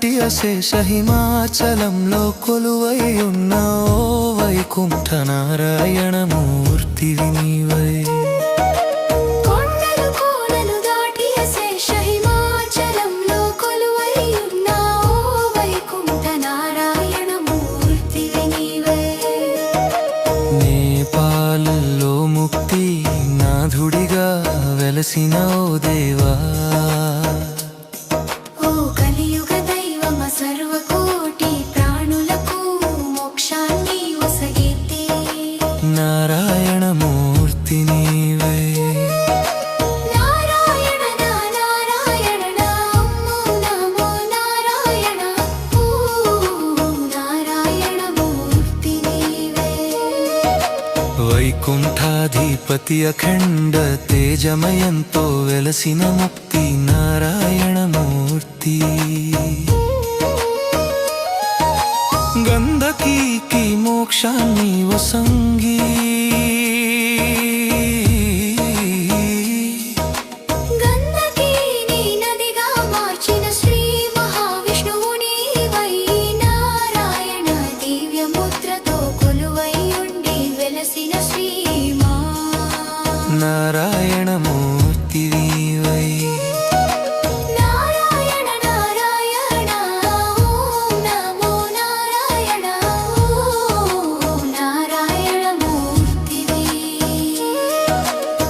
నాటి అశేష హిమాచలంలో కొలువై ఉన్న ఓ వైకుంఠ నారాయణమూర్తివి వినివై శక్తి అఖండ తేజమయంతో వెలసిన ముక్తి నారాయణమూర్తి. గంధకీకి మోక్షాన్ని వసంత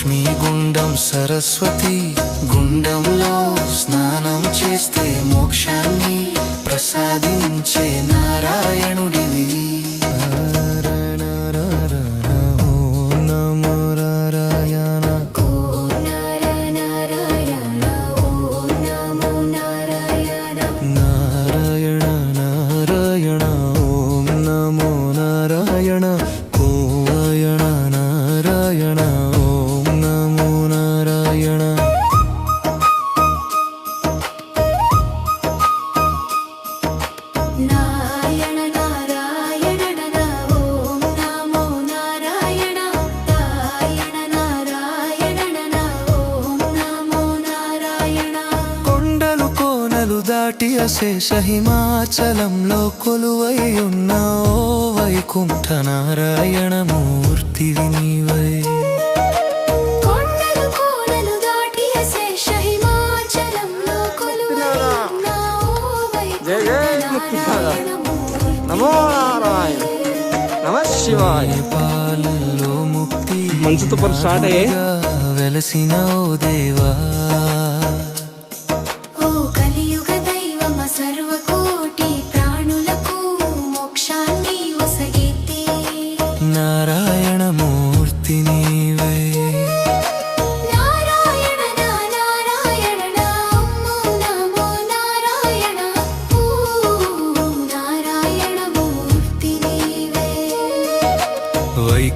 లక్ష్మీ గుండం సరస్వతి గుండంలో స్నానం చేస్తే మోక్షాన్ని ప్రసాదించే నారాయణుడివి. దాటి అశేష హిమాచలంలో కొలువై ఓ వైకుంఠ నారాయణ మూర్తి వినివై పాలలో ముక్తి మంచుతో స్టార్ట్ అయ్యే. వెలసిన దేవా. నారాయణ మూర్తి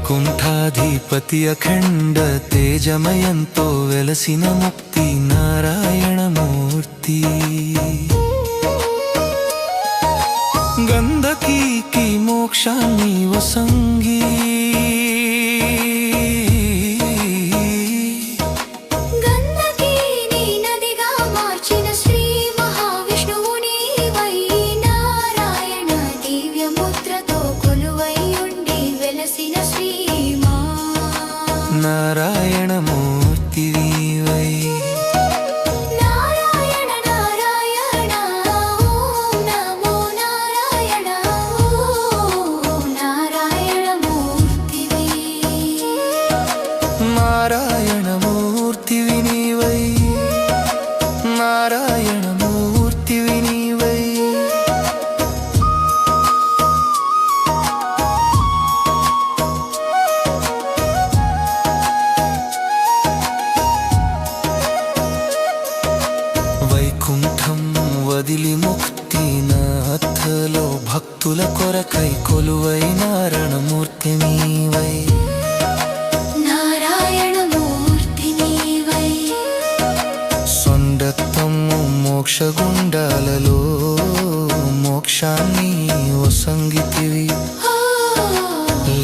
వైకుంఠాధిపతి అఖండ తేజమయంతో వెలసిన ముక్తి నారాయణ మూర్తి గంధకీకి మోక్షాన్ని వసం da కొరకై కొలువై నారాయణమూర్తి నీవై. సొండత్తము మోక్షగుండాలలో మోక్షాన్ని వసంగితివి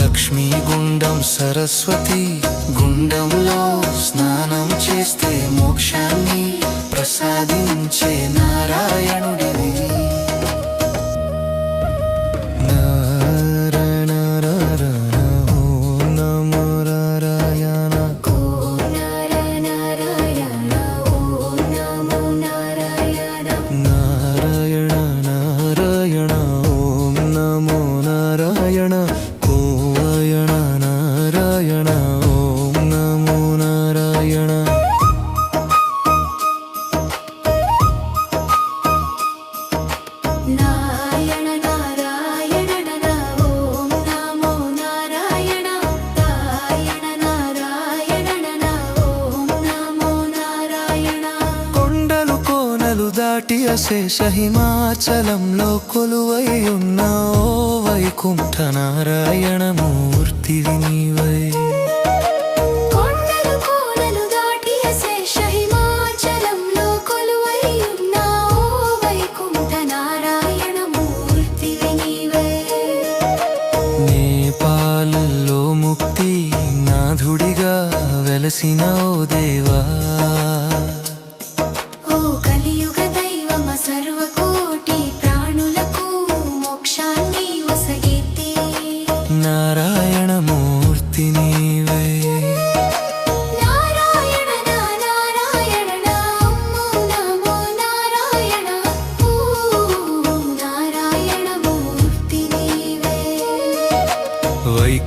లక్ష్మీ గుండం సరస్వతి గుండం പറയണം దాటి అశేష హిమాచలంలో కొలువై ఉన్న ఓ వైకుంఠ నారాయణ మూర్తి వినివై. నేపాలలో ముక్తి నాధుడిగా వెలసినా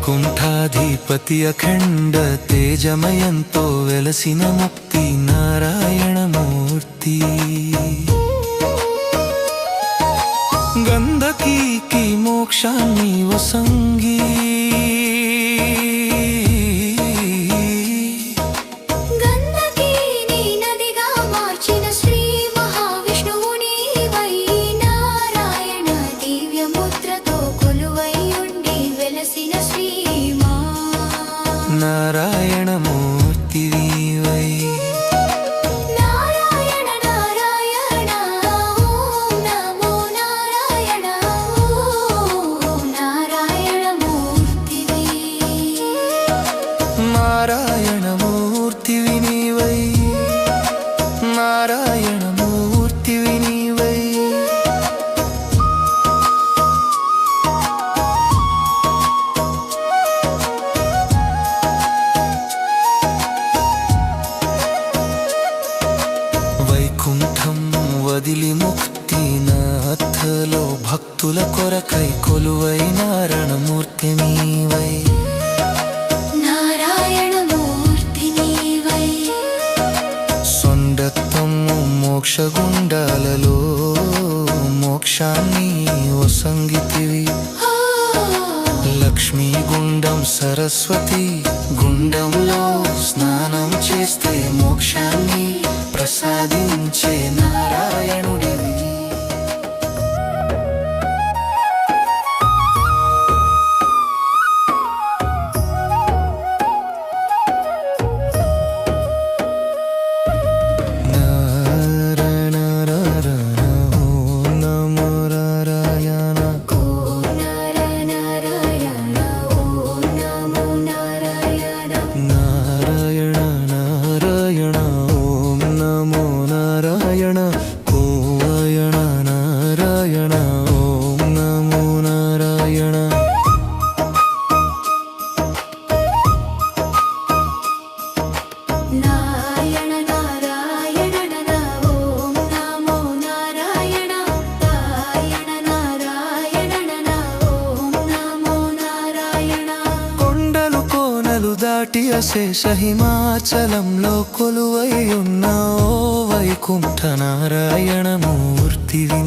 వైకుంఠాధిపతి అఖండ తేజమయంతో వెలసిన ముక్తి నారాయణమూర్తి గంధకీకి మోక్షాన్ని వసంగీ நாராயணமூர்த்தி தீவை. நாராயணமூர்த்தி வினிவை. நாராயணம் कारणमूर्तिमीवै నారాయణమూర్తినీవై సొండత్తము మోక్షగుండాలలో మోక్షాన్ని వసంగితివి లక్ష్మీ గుండం సరస్వతి గుండంలో స్నానం చేస్తే మోక్షాన్ని ప్రసాదించే నారాయణుడివి. శేష హిమాచలంలో కొలువై ఓ వైకుంఠ నారాయణమూర్తివి